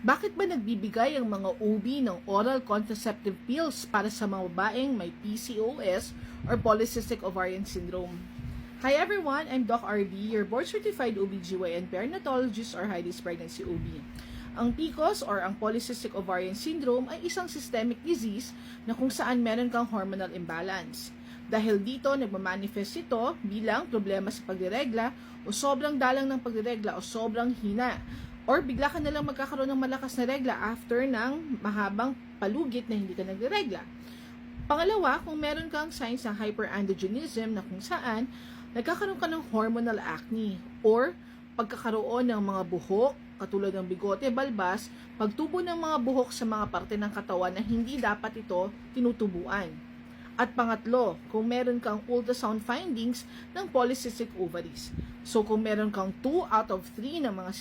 Bakit ba nagbibigay ang mga OB ng oral contraceptive pills para sa mga babaeng may PCOS or polycystic ovarian syndrome? Hi everyone, I'm Doc RB, your board-certified OBGYN perinatologist or high-risk pregnancy OB. Ang PCOS or ang polycystic ovarian syndrome ay isang systemic disease na kung saan meron kang hormonal imbalance. Dahil dito, nagmamanifest ito bilang problema sa pagdiregla o sobrang dalang ng pagdiregla o sobrang hina or bigla ka nalang magkakaroon ng malakas na regla after ng mahabang palugit na hindi ka nagdiregla. Pangalawa, kung meron kang signs ng hyperandrogenism na kung saan nagkakaroon ka ng hormonal acne or pagkakaroon ng mga buhok katulad ng bigote, balbas, pagtubo ng mga buhok sa mga parte ng katawan na hindi dapat ito tinutubuan. At pangatlo, kung meron kang ultrasound findings ng polycystic ovaries. So kung meron kang 2 out of 3 ng mga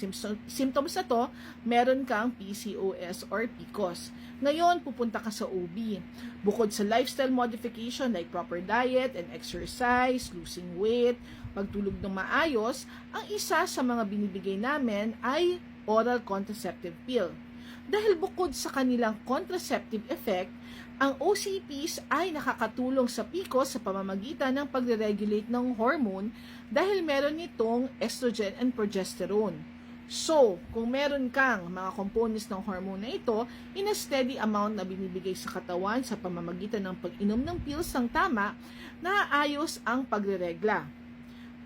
symptoms, na to, meron kang PCOS or PCOS. Ngayon, pupunta ka sa OB. Bukod sa lifestyle modification like proper diet and exercise, losing weight, pagtulog ng maayos, ang isa sa mga binibigay namin ay oral contraceptive pill. Dahil bukod sa kanilang contraceptive effect, ang OCPs ay nakakatulong sa PCOS sa pamamagitan ng pagre-regulate ng hormone dahil meron nitong estrogen and progesterone. So, kung meron kang mga components ng hormone na ito, in a steady amount na binibigay sa katawan sa pamamagitan ng pag-inom ng pills ng tama, naaayos ang pagre-regla.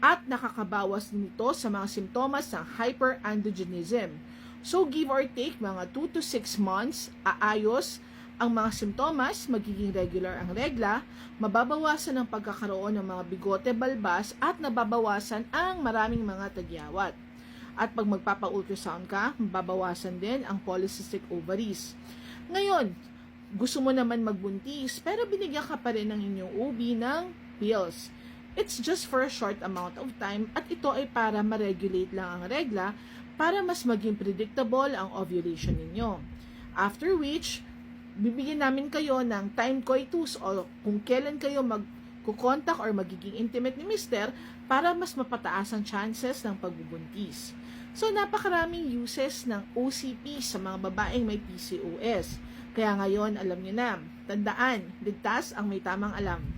At nakakabawas nito sa mga simptomas ng hyperandrogenism. So, give or take mga 2 to 6 months, aayos ang mga simptomas, magiging regular ang regla, mababawasan ang pagkakaroon ng mga bigote balbas at nababawasan ang maraming mga tagyawat. At pag magpapa-ultrasound ka, mababawasan din ang polycystic ovaries. Ngayon, gusto mo naman magbuntis pero binigyan ka pa rin ng inyong OB ng pills. It's just for a short amount of time at ito ay para ma-regulate lang ang regla para mas maging predictable ang ovulation ninyo. After which, bibigyan namin kayo ng time coitus o kung kailan kayo magkukontak or magiging intimate ni mister para mas mapataas ang chances ng pagbubuntis. So, napakaraming uses ng OCP sa mga babaeng may PCOS. Kaya ngayon, alam nyo na, tandaan, ligtas ang may tamang alam.